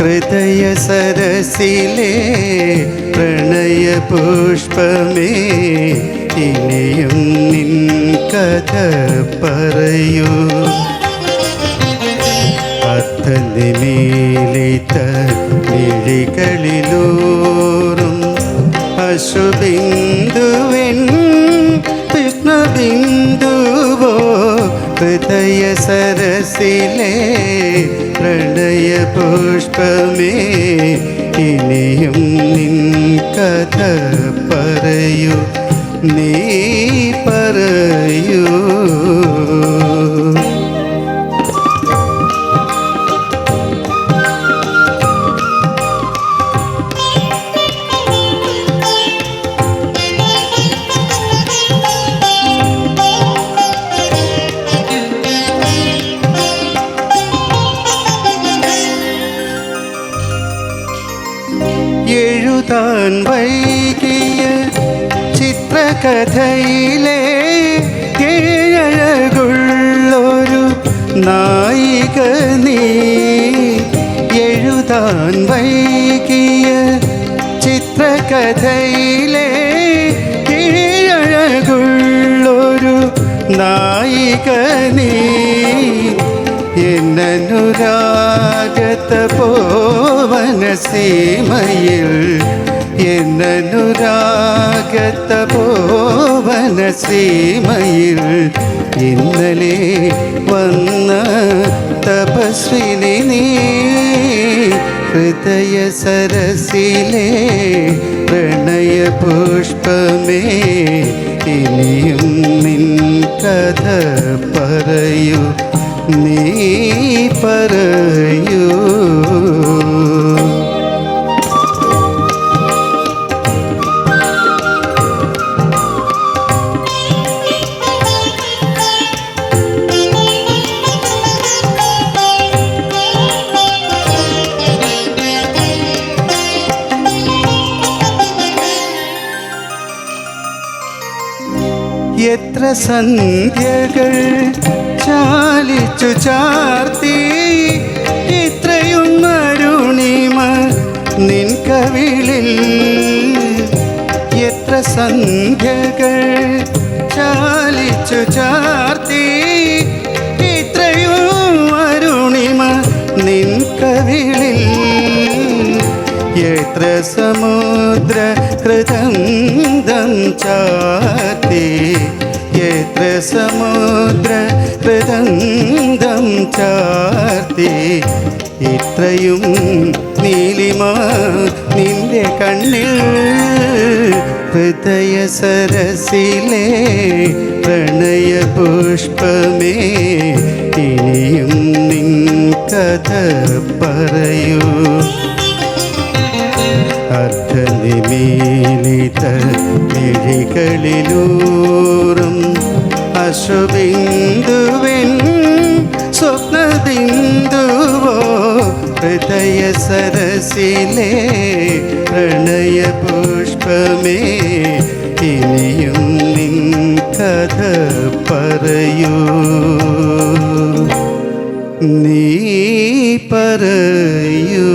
ഹൃദയ സരസിലെ പ്രണയ പുഷ്പമേ ഇനിയും നിൻ കഥ പറയൂ. അർത്ഥനിമീലിത മിഴികളിലൂറും സരസിലെ പ്രണയ പുഷ്പമേ ഇനിയും നിൻ കഥ പറയൂ നീ പറയൂ. എഴുതാൻ വൈകിയ ചിത്രകഥയിലെ ഏഴകുള്ളൊരു നായിക നീ എഴുതാൻ വൈകിയ ചിത്രകഥയിലെ ഏഴകുള്ളൊരു നായിക നീ എന്നനുരാഗത പോവന സീമയിൽ എന്നനുരാഗത പോവന സീമയിൽ ഇന്നലെ വന്ന തപസ്വിനി നീ ഹൃദയ സരസിലെ പ്രണയ പുഷ്പമേ ഇനിയും നിൻ കഥ പറയൂ നീ പറയൂ. എത്ര സന്ധ്യകൾ ചാലിച്ചു ചാർത്തി ഇത്രയും അരുണിമ നിൻ കവിളിൽ. എത്ര സന്ധ്യകൾ എത്ര സമുദ്ര ഹൃദന്തം ചാത്തി എത്ര സമുദ്ര ഹൃദന്തം ചാർത്തി ഇത്രയും നീലിമ നിന്റെ കണ്ണിൽ ഹൃദയ സരസിലെ പ്രണയ പുഷ്പമേ ഇനിയും നിൻ കഥ പറയൂ അർത്ഥനിമീലിത മിഴികളിലൂറും അശുബിന്ദുവിൻ സ്വപ്നബിന്ദുവോ ഹൃദയ സരസിലെ പ്രണയ പുഷ്പമേ ഇനിയും നിൻ കഥ പറയൂ. നീ പറയൂ.